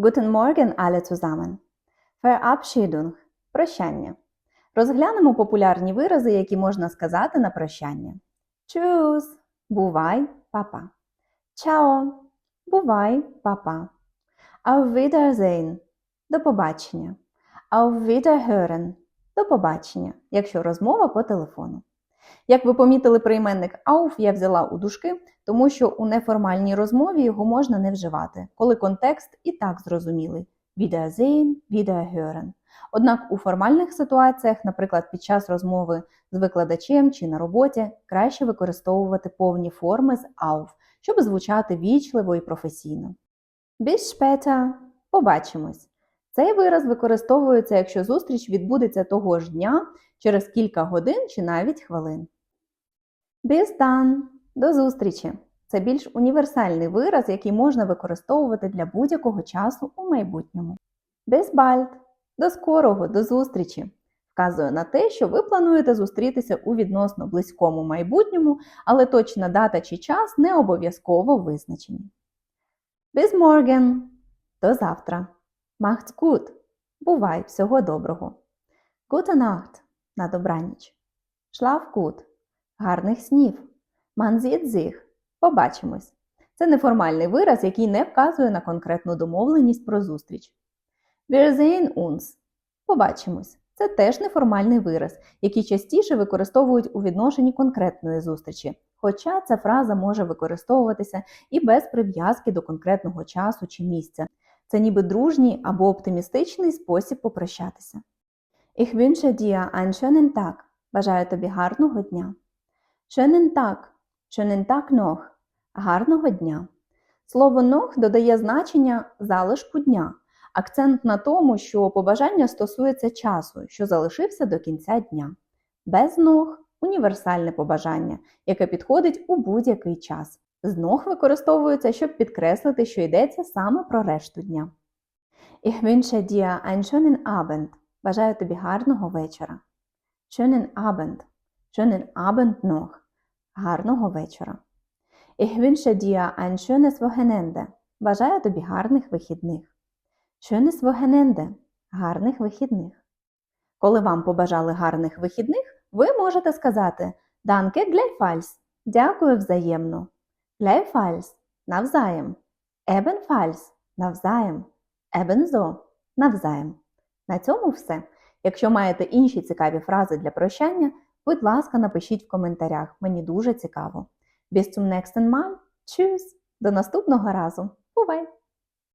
Guten Morgen alle zusammen. Verabschiedung – прощання. Розглянемо популярні вирази, які можна сказати на прощання. Tschüss – бувай, папа. Ciao – бувай, папа. Auf Wiedersehen – до побачення. Auf Wiederhören – до побачення, якщо розмова по телефону. Як ви помітили прийменник auf я взяла у дужки, тому що у неформальній розмові його можна не вживати, коли контекст і так зрозумілий. Wiedersehen, wiederhören. Однак у формальних ситуаціях, наприклад, під час розмови з викладачем чи на роботі, краще використовувати повні форми з auf, щоб звучати вічливо і професійно. Bis später – побачимось. Цей вираз використовується, якщо зустріч відбудеться того ж дня, через кілька годин чи навіть хвилин. Bis dann – до зустрічі. Це більш універсальний вираз, який можна використовувати для будь-якого часу у майбутньому. Bis bald – до скорого, до зустрічі. Вказує на те, що ви плануєте зустрітися у відносно близькому майбутньому, але точна дата чи час не обов'язково визначені. Bis morgen – до завтра. Macht's gut – бувай всього доброго. Gute Nacht – на добраніч. Schlaf gut – гарних снів. Man – побачимось. Це неформальний вираз, який не вказує на конкретну домовленість про зустріч. Sehen uns – побачимось. Це теж неформальний вираз, який частіше використовують у відношенні конкретної зустрічі, хоча ця фраза може використовуватися і без прив'язки до конкретного часу чи місця. Це ніби дружній або оптимістичний спосіб попрощатися. Ich wünsche dir einen schönen Tag. Бажаю тобі гарного дня. Schönen Tag. Schönen Tag noch. Гарного дня. Слово noch додає значення залишку дня. Акцент на тому, що побажання стосується часу, що залишився до кінця дня. Без noch – універсальне побажання, яке підходить у будь-який час. З noch використовується, щоб підкреслити, що йдеться саме про решту дня. Ich wünsche dir einen schönen Abend. Бажаю тобі гарного вечора. Schönen Abend. Schönen Abend noch. Гарного вечора. Ich wünsche dir ein schönes Wochenende. Бажаю тобі гарних вихідних. Schönes Wochenende. Гарних вихідних. Коли вам побажали гарних вихідних, ви можете сказати Danke gleichfalls. Дякую взаємно. Gleichfalls. Навзаєм. Ebenfalls. Навзаєм. Ebenso. Навзаєм. На цьому все. Якщо маєте інші цікаві фрази для прощання, будь ласка, напишіть в коментарях. Мені дуже цікаво. Bis zum nächsten Mal. Tschüss! До наступного разу. Бувай!